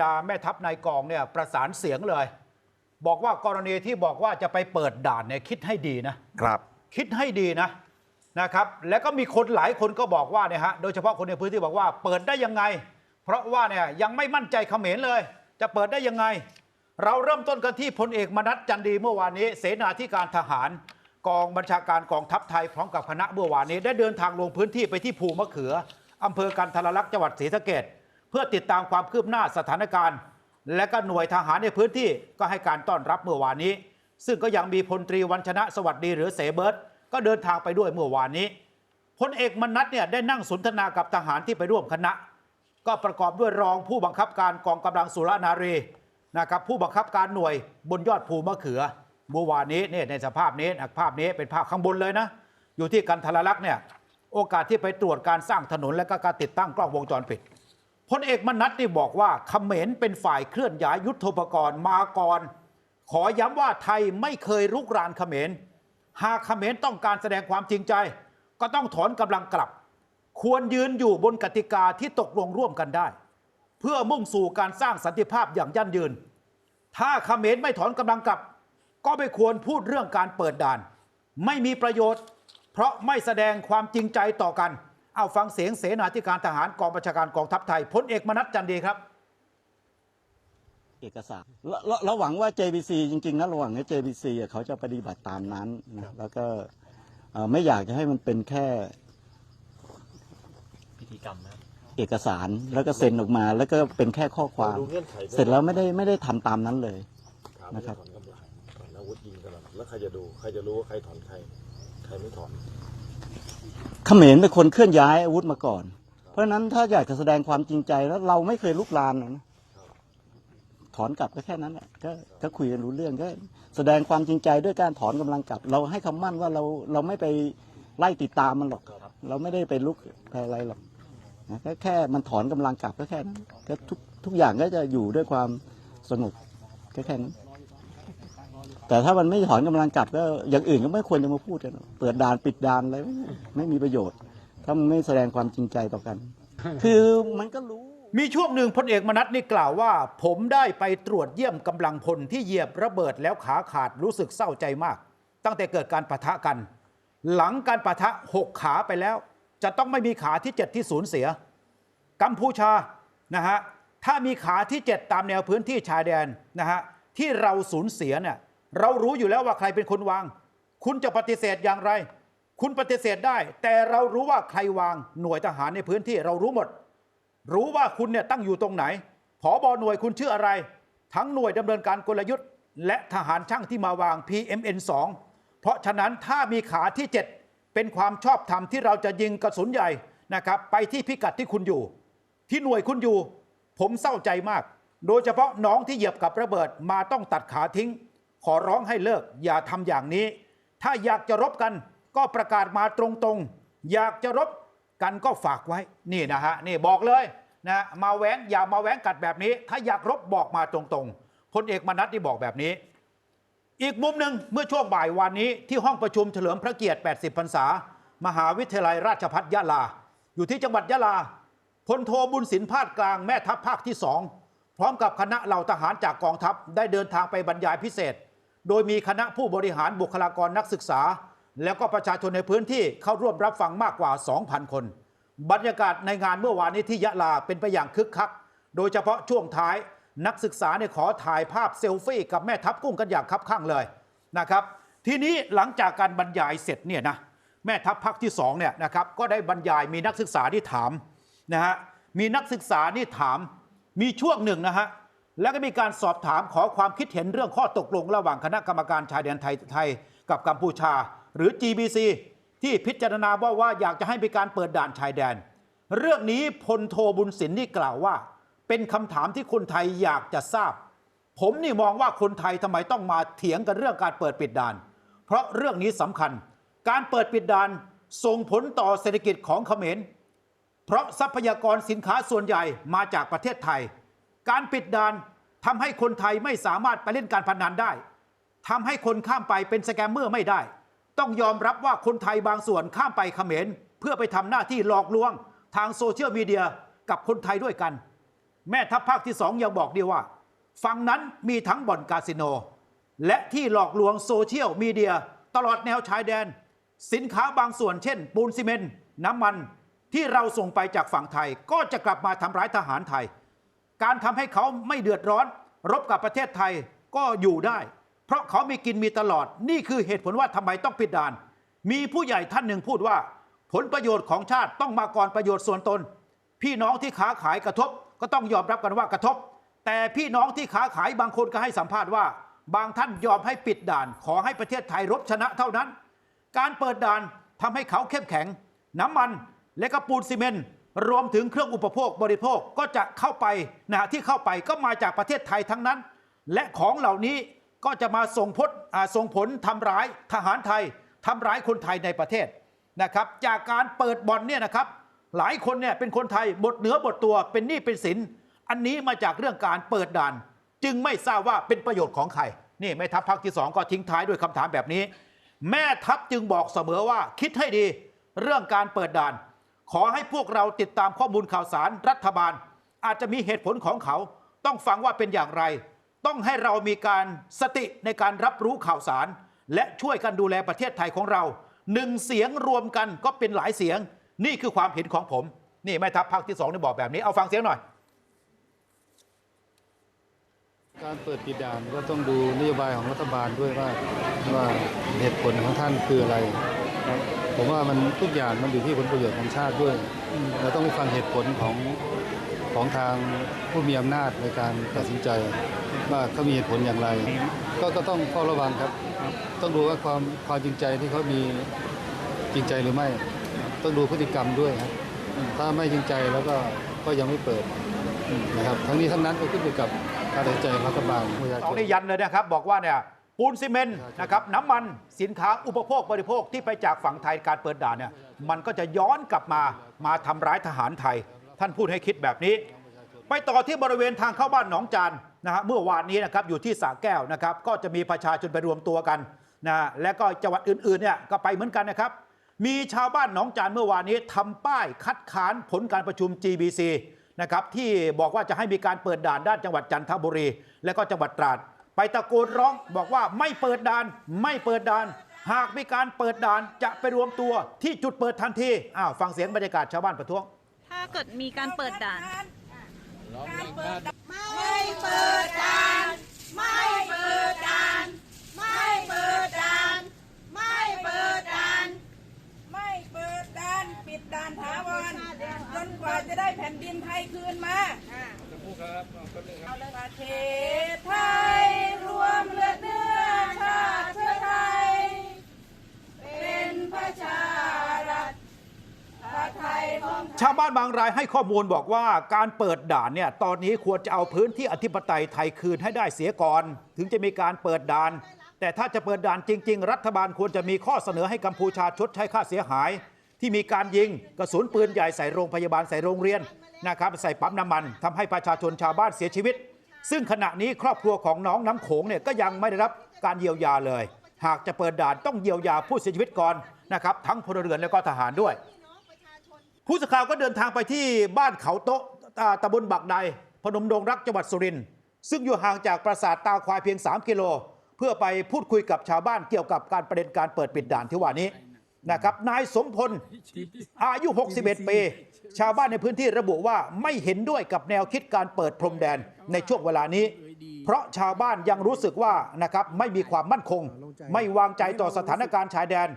ดาแม่ทัพนายกองเนี่ยประสานเสียงเลย บอกว่ากรณีที่บอกว่าจะไปเปิดด่านเนี่ยคิดให้ดีนะครับ คิดให้ดีนะนะครับ แล้วก็มีคนหลายคนก็บอกว่าเนี่ยฮะโดยเฉพาะคนในพื้นที่บอกว่าเปิดได้ยังไง เพราะว่าเนี่ยยังไม่มั่นใจเขมรเลย จะเปิดได้ยังไง เราเริ่มต้นกันที่พลเอกมนัสจันดีเมื่อวานนี้ เสนาธิการทหาร กองบัญชาการกองทัพไทยพร้อมกับคณะเมื่อวานนี้ ได้เดินทางลงพื้นที่ไปที่ภูมะเขืออำเภอกันทรลักษณ์จังหวัดศรีสะเกด เพื่อติดตามความคืบหน้าสถานการณ์ และก็หน่วยทหารในพื้นที่ก็ให้การต้อนรับเมื่อวานนี้ ซึ่งก็ยังมีพลตรีวันชนะสวัสดีหรือเสเบิร์ตก็เดินทางไปด้วยเมื่อวานนี้พลเอกมนัสเนี่ยได้นั่งสนทนากับทหารที่ไปร่วมคณะ ก็ประกอบด้วยรองผู้บังคับการกองกำลังสุรนารีนะครับผู้บังคับการหน่วยบนยอดภูมะเขือเมื่อวานนี้เนี่ยในสภาพนี้นะภาพนี้เป็นภาพข้างบนเลยนะ อยู่ที่กันทรลักษณ์เนี่ยโอกาสที่ไปตรวจการสร้างถนนและก็การติดตั้งกล้องวงจรปิด พลเอกมนัสนี่บอกว่าเขมรเป็นฝ่ายเคลื่อนย้ายยุทธปกรณ์มาก่อน ขอย้ำว่าไทยไม่เคยรุกรานเขมร หากเขมรต้องการแสดงความจริงใจ ก็ต้องถอนกำลังกลับ ควรยืนอยู่บนกติกาที่ตกลงร่วมกันได้ เพื่อมุ่งสู่การสร้างสันติภาพอย่างยั่งยืน ถ้าเขมรไม่ถอนกำลังกลับ ก็ไม่ควรพูดเรื่องการเปิดด่าน ไม่มีประโยชน์ เพราะไม่แสดงความจริงใจต่อกัน เอาฟังเสียงเสนาธิการทหารกองบัญชาการกองทัพไทยพลเอกมนัสจันดีครับ เอกสารเราเราเราหวังว่า JBC จริงๆนะระหว่างนี้ JBC อะเขาจะปฏิบัติตามนั้นนะแล้วก็เอ่อไม่อยากจะให้มันเป็นแค่พิธีกรรมนะครับ เอกสารแล้วก็เซ็นออกมา แล้วก็เป็นแค่ข้อความ ดูเงื่อนไขไหมเสร็จแล้วไม่ได้ไม่ได้ทำตามนั้นเลย ถามนะครับถอนกำลังถอนอาวุธยิงกำลังแล้วใครจะดู ใครจะรู้ว่าใครถอนใคร ใครไม่ถอน เขมรเป็นคนเคลื่อนย้ายอาวุธมาก่อน เพราะฉะนั้นถ้าอยากจะแสดงความจริงใจแล้วเราไม่เคยลุกลานนะถอนกลับก็แค่นั้นแหละก็ก็คุยกันรู้เรื่องก็แสดงความจริงใจด้วยการถอนกำลังกลับ เราให้คำมั่นว่าเราเราไม่ไปไล่ติดตามมันหรอก เราไม่ได้ไปลุกไปอะไรหรอกนะก็แค่มันถอนกำลังกลับก็แค่นั้นก็ทุกทุกอย่างก็จะอยู่ด้วยความสงบก็แค่นั้น แต่ถ้ามันไม่ถอนกำลังกลับก็อย่างอื่นก็ไม่ควรจะมาพูดกันหรอกเปิดด่านปิดด่านอะไรไม่ไม่มีประโยชน์ ถ้ามันไม่แสดงความจริงใจต่อกัน คือมันก็รู้ มีช่วงหนึ่งพลเอกมนัสนี่กล่าวว่า ผมได้ไปตรวจเยี่ยมกำลังพลที่เหยียบระเบิดแล้วขาขาดรู้สึกเศร้าใจมาก ตั้งแต่เกิดการปะทะกัน หลังการปะทะหกขาไปแล้ว จะต้องไม่มีขาที่เจ็ดที่สูญเสีย กัมพูชานะฮะถ้ามีขาที่7ตามแนวพื้นที่ชายแดนนะฮะที่เราสูญเสียเนี่ย เรารู้อยู่แล้วว่าใครเป็นคนวาง คุณจะปฏิเสธอย่างไร คุณปฏิเสธได้ แต่เรารู้ว่าใครวางหน่วยทหารในพื้นที่เรารู้หมด รู้ว่าคุณเนี่ยตั้งอยู่ตรงไหนผอบอหน่วยคุณชื่ออะไร ทั้งหน่วยดำเนินการกลยุทธ์ และทหารช่างที่มาวาง PMN 2 เพราะฉะนั้นถ้ามีขาที่ 7 เป็นความชอบธรรมที่เราจะยิงกระสุนใหญ่นะครับไปที่พิกัดที่คุณอยู่ ที่หน่วยคุณอยู่ ผมเศร้าใจมาก โดยเฉพาะน้องที่เหยียบกับระเบิดมาต้องตัดขาทิ้ง ขอร้องให้เลิก อย่าทำอย่างนี้ ถ้าอยากจะรบกันก็ประกาศมาตรงๆ อยากจะรบกันก็ฝากไว้นี่นะฮะนี่บอกเลยนะมาแหวงอย่ามาแหวงกัดแบบนี้ ถ้าอยากรบบอกมาตรงๆพลเอกมนัสที่บอกแบบนี้ อีกมุมหนึ่งเมื่อช่วงบ่ายวันนี้ที่ห้องประชุมเฉลิมพระเกียรติ 80 พรรษา มหาวิทยาลัยราชภัฏยะลา อยู่ที่จังหวัดยะลาพลโทบุญสินพาดกลางแม่ทัพภาคที่สองพร้อมกับคณะเหล่าทหารจากกองทัพได้เดินทางไปบรรยายพิเศษ โดยมีคณะผู้บริหารบุคลากรนักศึกษา แล้วก็ประชาชนในพื้นที่เข้าร่วมรับฟังมากกว่า 2,000 คน บรรยากาศในงานเมื่อวานนี้ที่ยะลาเป็นไปอย่างคึกคัก โดยเฉพาะช่วงท้ายนักศึกษาเนี่ยขอถ่ายภาพเซลฟี่กับแม่ทัพกุ้งกันอย่างคับข้างเลยนะครับ ทีนี้หลังจากการบรรยายเสร็จเนี่ยนะแม่ทัพภาคที่สองเนี่ยนะครับก็ได้บรรยายมีนักศึกษาที่ถามนะฮะมีนักศึกษานี่ถามมีช่วงหนึ่งนะฮะ แล้วก็มีการสอบถามขอความคิดเห็นเรื่องข้อตกลง ระหว่างคณะกรรมการชายแดนไทยไทยกับกัมพูชา หรือ GBC ที่พิจารณาว่าว่าอยากจะให้มีการเปิดด่านชายแดน เรื่องนี้พลโทบุญสินนี่กล่าวว่า เป็นคำถามที่คนไทยอยากจะทราบ ผมนี่มองว่าคนไทยทำไมต้องมาเถียงกันเรื่องการเปิดปิดด่าน เพราะเรื่องนี้สำคัญ การเปิดปิดด่านส่งผลต่อเศรษฐกิจของเขมร เพราะทรัพยากรสินค้าส่วนใหญ่มาจากประเทศไทย การปิดด่านทำให้คนไทยไม่สามารถไปเล่นการพนันได้ทำให้คนข้ามไปเป็นสแกมเมอร์ไม่ได้ ต้องยอมรับว่าคนไทยบางส่วนข้ามไปเขมรเพื่อไปทำหน้าที่หลอกลวงทางโซเชียลมีเดียกับคนไทยด้วยกัน แม่ทัพภาคที่สองยังบอกดีว่า ฝั่งนั้นมีทั้งบ่อนคาสิโน และที่หลอกลวงโซเชียลมีเดียตลอดแนวชายแดน สินค้าบางส่วนเช่น ปูนซีเมนต์น้ำมันที่เราส่งไปจากฝั่งไทยก็จะกลับมาทำร้ายทหารไทย การทำให้เขาไม่เดือดร้อน รบกับประเทศไทยก็อยู่ได้ เพราะเขามีกินมีตลอด นี่คือเหตุผลว่าทำไมต้องปิดด่าน มีผู้ใหญ่ท่านหนึ่งพูดว่า ผลประโยชน์ของชาติต้องมาก่อนประโยชน์ส่วนตน พี่น้องที่ค้าขายกระทบ ก็ต้องยอมรับกันว่ากระทบ แต่พี่น้องที่ค้าขายบางคนก็ให้สัมภาษณ์ว่า บางท่านยอมให้ปิดด่าน ขอให้ประเทศไทยรบชนะเท่านั้น การเปิดด่านทำให้เขาเข้มแข็ง น้ำมันและก็ปูนซีเมนต์ รวมถึงเครื่องอุปโภคบริโภคก็จะเข้าไปนะฮะที่เข้าไปก็มาจากประเทศไทยทั้งนั้น และของเหล่านี้ก็จะมาส่งผลส่งผลทำร้ายทหารไทยทำร้ายคนไทยในประเทศนะครับ จากการเปิดบ่อนเนี่ยนะครับ หลายคนเนี่ยเป็นคนไทยบทเหนือบทตัวเป็นหนี้เป็นสิน อันนี้มาจากเรื่องการเปิดด่าน จึงไม่ทราบว่าเป็นประโยชน์ของใครนี่แม่ทัพภาคที่สองก็ทิ้งท้ายด้วยคำถามแบบนี้ แม่ทัพจึงบอกเสมอว่าคิดให้ดี เรื่องการเปิดด่าน ขอให้พวกเราติดตามข้อมูลข่าวสารรัฐบาล อาจจะมีเหตุผลของเขา ต้องฟังว่าเป็นอย่างไร ต้องให้เรามีการสติในการรับรู้ข่าวสาร และช่วยกันดูแลประเทศไทยของเราหนึ่งเสียงรวมกันก็เป็นหลายเสียง นี่คือความเห็นของผม นี่แม่ทัพภาคที่สองได้บอกแบบนี้เอาฟังเสียงหน่อย การเปิดปิดด่านก็ต้องดูนโยบายของรัฐบาลด้วยว่าว่าเหตุผลของท่านคืออะไร ครับผมว่ามันทุกอย่างมันอยู่ที่ผลประโยชน์ของชาติด้วย เราต้องฟังเหตุผลของของทางผู้มีอำนาจในการตัดสินใจว่าเขามีเหตุผลอย่างไร ก็ก็ต้องเฝ้าระวังครับ ต้องดูว่าความความจริงใจที่เขามีจริงใจหรือไม่ ต้องดูพฤติกรรมด้วยครับถ้าไม่จริงใจแล้วก็ก็ยังไม่เปิดนะครับทั้งนี้ทั้งนั้นก็ขึ้นอยู่กับการตัดสินใจของรัฐบาลประชาชสองนนี่ยันเลยนะครับบอกว่าเนี่ย ปูนซีเมนต์นะครับน้ำมันสินค้าอุปโภคบริโภคที่ไปจากฝั่งไทยการเปิดด่านเนี่ยมันก็จะย้อนกลับมามาทำร้ายทหารไทย ท่านพูดให้คิดแบบนี้ ไปต่อที่บริเวณทางเข้าบ้านหนองจานนะฮะเมื่อวานนี้นะครับอยู่ที่สระแก้วนะครับก็จะมีประชาชนไปรวมตัวกันนะฮะและก็จังหวัดอื่นๆเนี่ยก็ไปเหมือนกันนะครับ มีชาวบ้านหนองจานเมื่อวานนี้ทำป้ายคัดค้านผลการประชุม GBC นะครับที่บอกว่าจะให้มีการเปิดด่านด้านจังหวัดจันทบุรี และก็จังหวัดตราด ไปตะโกนร้องบอกว่าไม่เปิดด่าน ไม่เปิดด่าน หากมีการเปิดด่านจะไปรวมตัวที่จุดเปิดทันทีอ้าวฟังเสียงบรรยากาศชาวบ้านประท้วง ถ้าเกิดมีการเปิดด่าน ไม่เปิดด่าน บางรายให้ข้อมูลบอกว่าการเปิดด่านเนี่ยตอนนี้ควรจะเอาพื้นที่อธิปไตยไทยคืนให้ได้เสียก่อน ถึงจะมีการเปิดด่าน แต่ถ้าจะเปิดด่านจริง ๆ รัฐบาลควรจะมีข้อเสนอให้กัมพูชาชดใช้ค่าเสียหาย ที่มีการยิงกระสุนปืนใหญ่ใส่โรงพยาบาลใส่โรงเรียนนะครับใส่ปั๊มน้ำมันทำให้ประชาชนชาวบ้านเสียชีวิต ซึ่งขณะนี้ครอบครัวของน้องน้ำโขงเนี่ยก็ยังไม่ได้รับการเยียวยาเลย หากจะเปิดด่านต้องเยียวยาผู้เสียชีวิตก่อนนะครับทั้งพลเรือนและก็ทหารด้วย ผู้สื่อข่าวก็เดินทางไปที่บ้านเขาโต๊ะตำบลบักใดพนมดงรักจังหวัดสุรินทร์ซึ่งอยู่ห่างจากปราสาทตาควายเพียง 3 กิโล เพื่อไปพูดคุยกับชาวบ้านเกี่ยวกับการประเด็นการเปิดปิดด่านที่ว่านี้นะครับนายสมพลอายุ 61 ปี ชาวบ้านในพื้นที่ระบุว่าไม่เห็นด้วยกับแนวคิดการเปิดพรมแดนในช่วงเวลานี้ เพราะชาวบ้านยังรู้สึกว่านะครับไม่มีความมั่นคง ไม่วางใจต่อสถานการณ์ชายแดน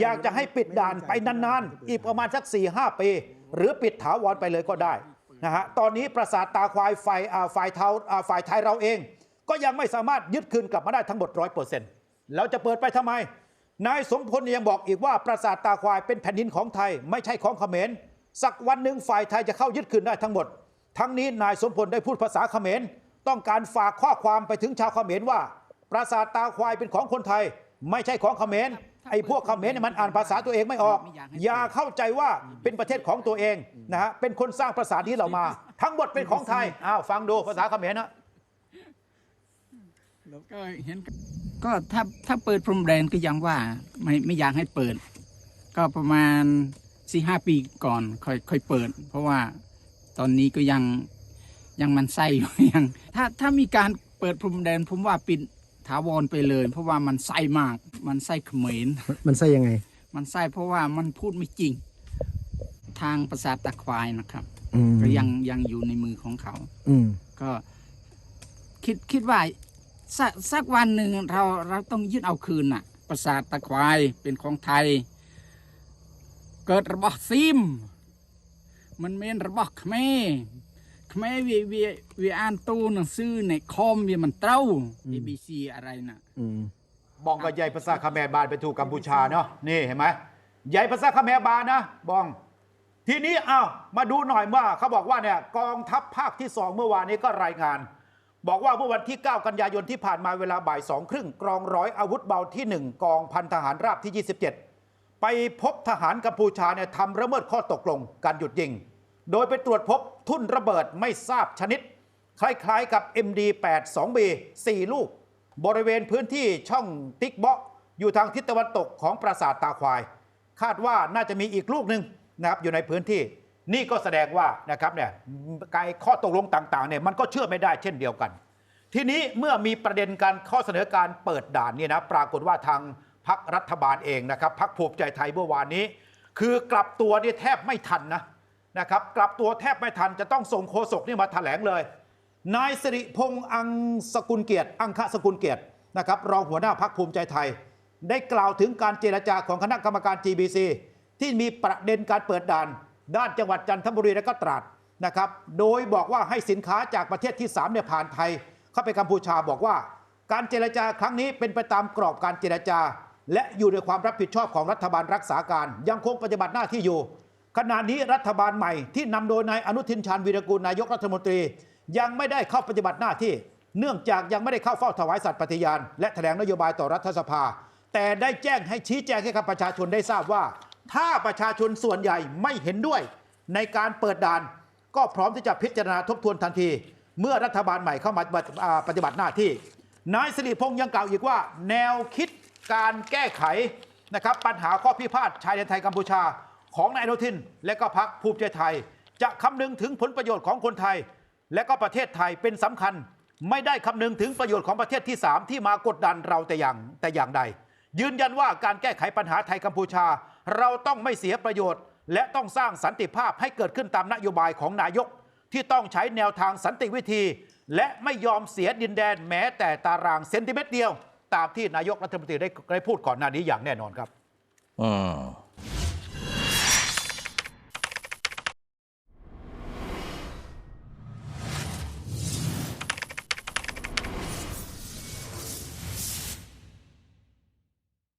อยากจะให้ปิดด่านไปนานๆ อีกประมาณสัก 4-5 ปี หรือปิดถาวรไปเลยก็ได้นะฮะตอนนี้ประสาทตาควายฝ่ายฝ่ายเทาฝ่ายไทยเราเอง ก็ยังไม่สามารถยึดคืนกลับมาได้ทั้งหมดร้อยเปอร์เซ็นต์แล้วจะเปิดไปทำไม นายสมพลยังบอกอีกว่าปราสาทตาควายเป็นแผ่นดินของไทยไม่ใช่ของเขมรสักวันหนึ่งฝ่ายไทยจะเข้ายึดคืนได้ทั้งหมด ทั้งนี้นายสมพลได้พูดภาษาเขมร ต้องการฝากข้อความไปถึงชาวเขมรว่า ปราสาทตาควายเป็นของคนไทย ไม่ใช่ของเขมรไอ้พวกเขมรเนี่ยมันอ่านภาษาตัวเองไม่ออก อย่าเข้าใจว่าเป็นประเทศของตัวเองนะฮะเป็นคนสร้างปราสาทนี้เรามา ทั้งหมดเป็นของไทยอ้าวฟังดูภาษาเขมรนะก็เห็นก็ถ้าถ้าเปิดพรมแดนก็ยังว่าไม่ไม่อยากให้เปิด ก็ประมาณสี่ห้าปีก่อนค่อยค่อยเปิด เพราะว่าตอนนี้ก็ยัง ยังมันไส้อยู่ยังถ้าถ้ามีการเปิดพรมแดนผมว่าปิดถาวรไปเลย เพราะว่ามันไส้มาก มันไส้เขมรมันใช่ยังไง มันไส้เพราะว่ามันพูดไม่จริง ทางประสาทตะควายนะครับอืมก็ยังยังอยู่ในมือของเขา อืมก็คิดคิดว่าสักสักวันหนึ่งเราเราต้องยึดเอาคืนน่ะ ประสาทตะควายเป็นของไทย เกิดระบอบซิม มันเมนระบอบเขมร เขมรวีวีวีอ่านตู้หนังสือในคอมวีมันเต้า ABC อะไรน่ะอืมบองกับยายภาษาคาแมบานไปถูกกัมพูชาเนาะนี่เห็นไหมยายภาษาคาแมบานนะบอง ทีนี้อ้าวมาดูหน่อยว่าเขาบอกว่าเนี่ยกองทัพภาคที่สองเมื่อวานนี้ก็รายงาน บอกว่าเมื่อวันที่ 9 กันยายนที่ผ่านมาเวลาบ่ายสองครึ่งกรองร้อยอาวุธเบาที่ 1 กองพันทหารราบที่ 27 ไปพบทหารกัมพูชาเนี่ยทำระเมิดข้อตกลงการหยุดยิง โดยไปตรวจพบ ทุ่นระเบิดไม่ทราบชนิด คล้ายๆกับ MD82B 4 ลูก บริเวณพื้นที่ช่องติ๊กเบาะอยู่ทางทิศตะวันตกของปราสาทตาควาย คาดว่าน่าจะมีอีกลูกหนึ่งนะครับอยู่ในพื้นที่ นี่ก็แสดงว่านะครับเนี่ยการข้อตกลงต่างๆเนี่ยมันก็เชื่อไม่ได้เช่นเดียวกัน ทีนี้เมื่อมีประเด็นการข้อเสนอการเปิดด่านเนี่ยนะปรากฏว่าทางพักรัฐบาลเองนะครับพักภูมิใจไทยเมื่อวานนี้ คือกลับตัวนี่แทบไม่ทันนะ นะครับกลับตัวแทบไม่ทันจะต้องส่งโฆษกนี่มาแถลงเลย นายสิริพงษ์อังสกุลเกียรติ อังคสกุลเกียรตินะครับรองหัวหน้าพักภูมิใจไทย ได้กล่าวถึงการเจรจาของคณะกรรมการ GBC ที่มีประเด็นการเปิดด่าน ด้านจังหวัดจันทบุรีและก็ตราดนะครับโดยบอกว่าให้สินค้าจากประเทศที่3เนี่ยผ่านไทย เข้าไปกัมพูชาบอกว่า การเจรจาครั้งนี้เป็นไปตามกรอบการเจรจา และอยู่ในความรับผิดชอบของรัฐบาลรักษาการ ยังคงปฏิบัติหน้าที่อยู่ ขณะนี้รัฐบาลใหม่ที่นำโดยนายอนุทินชาญวีรกูลนายกรัฐมนตรี ยังไม่ได้เข้าปฏิบัติหน้าที่ เนื่องจากยังไม่ได้เข้าเฝ้าถวายสัตย์ปฏิญาณ และแถลงนโยบายต่อรัฐสภา แต่ได้แจ้งให้ชี้แจงให้กับประชาชนได้ทราบว่า ถ้าประชาชนส่วนใหญ่ไม่เห็นด้วย ในการเปิดด่าน ก็พร้อมที่จะพิจารณาทบทวนทันที เมื่อรัฐบาลใหม่เข้ามาปฏิบัติหน้าที่นายสิริพงษ์ยังกล่าวอีกว่า แนวคิดการแก้ไขนะครับปัญหาข้อพิพาทชายแดนไทยกัมพูชา ของนายอนุทิน และก็พรรคภูมิใจไทย จะคำนึงถึงผลประโยชน์ของคนไทย และก็ประเทศไทยเป็นสำคัญ ไม่ได้คำนึงถึงประโยชน์ของประเทศที่ 3 ที่มากดดันเราแต่อย่างแต่อย่างใด ยืนยันว่าการแก้ไขปัญหาไทยกัมพูชา เราต้องไม่เสียประโยชน์ และต้องสร้างสันติภาพให้เกิดขึ้นตามนโยบายของนายก ที่ต้องใช้แนวทางสันติวิธี และไม่ยอมเสียดินแดนแม้แต่ตารางเซนติเมตรเดียว ตามที่นายกรัฐมนตรีได้ได้พูดก่อนหน้านี้อย่างแน่นอนครับ อืม